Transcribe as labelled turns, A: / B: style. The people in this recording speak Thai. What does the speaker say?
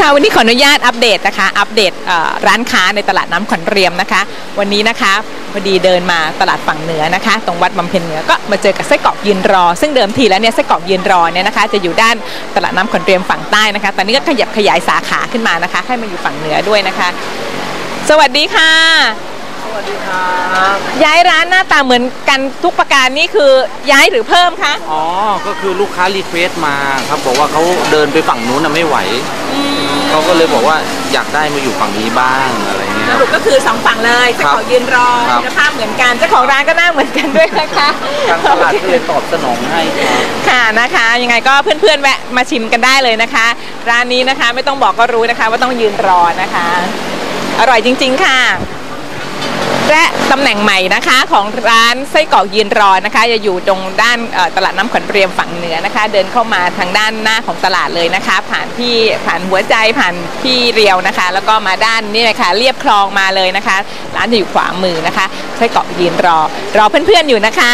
A: ค่ะวันนี้ขออนุญาตอัปเดตนะคะ อัปเดตเอ่อร้านค้าในตลาดน้ำขวัญเรียมนะคะ วันนี้นะคะพอดีเดินมาตลาดฝั่งเหนือนะคะ ตรงวัดบำเพ็ญเหนือก็มาเจอกับไส้กรอกยืนรอ ซึ่งเดิมทีแล้วเนี่ยไส้กรอกยืนรอเนี่ยนะคะ จะอยู่ด้านตลาดน้ำขวัญเรียมฝั่งใต้นะคะ ตอนนี้ก็ขยับขยายสาขาขึ้นมานะคะ ให้มาอยู่ฝั่งเหนือด้วยนะคะ สวัสดีค่ะ
B: สวัสดีครับ
A: ย้ายร้านหน้าตาเหมือนกันทุกประการนี่คือย้ายหรือเพิ่มคะ
B: อ๋อ ก็คือลูกค้ารีเควสต์มาครับบอกว่าเขาเดินไปฝั่งนู้นน่ะไม่ไหวเขาก็เลยบอกว่าอยากได้มาอยู่ฝั่งนี้บ้างอะไรเงี้ย
A: สรุปก็คือสองฝั่งเลยไส้กรอกยืนรอ
B: ครับ
A: คุณภาพเหมือนกันเจ้าของร้านก็หน้าเหมือนกันด้วยนะคะ
B: ทางตลาดก็เลยตอบสนองให้ครับ
A: ค่ะนะคะ ยังไงก็เพื่อนๆแวะมาชิมกันได้เลยนะคะ ร้านนี้นะคะไม่ต้องบอกก็รู้นะคะ ว่าต้องยืนรอนะคะ อร่อยจริง ๆ ค่ะ และตำแหน่งใหม่นะคะ ของร้านไส้กรอกยืนรอนะคะ จะอยู่ตรงด้านตลาดน้ำขวัญเรียมฝั่งเหนือนะคะ เดินเข้ามาทางด้านหน้าของตลาดเลยนะคะ ผ่านที่ผ่านหัวใจผ่านพี่เรียวนะคะ แล้วก็มาด้านนี่เลยค่ะเรียบคลองมาเลยนะคะ ร้านจะอยู่ขวามือนะคะไส้กรอกยืนรอ รอเพื่อนๆอยู่นะคะ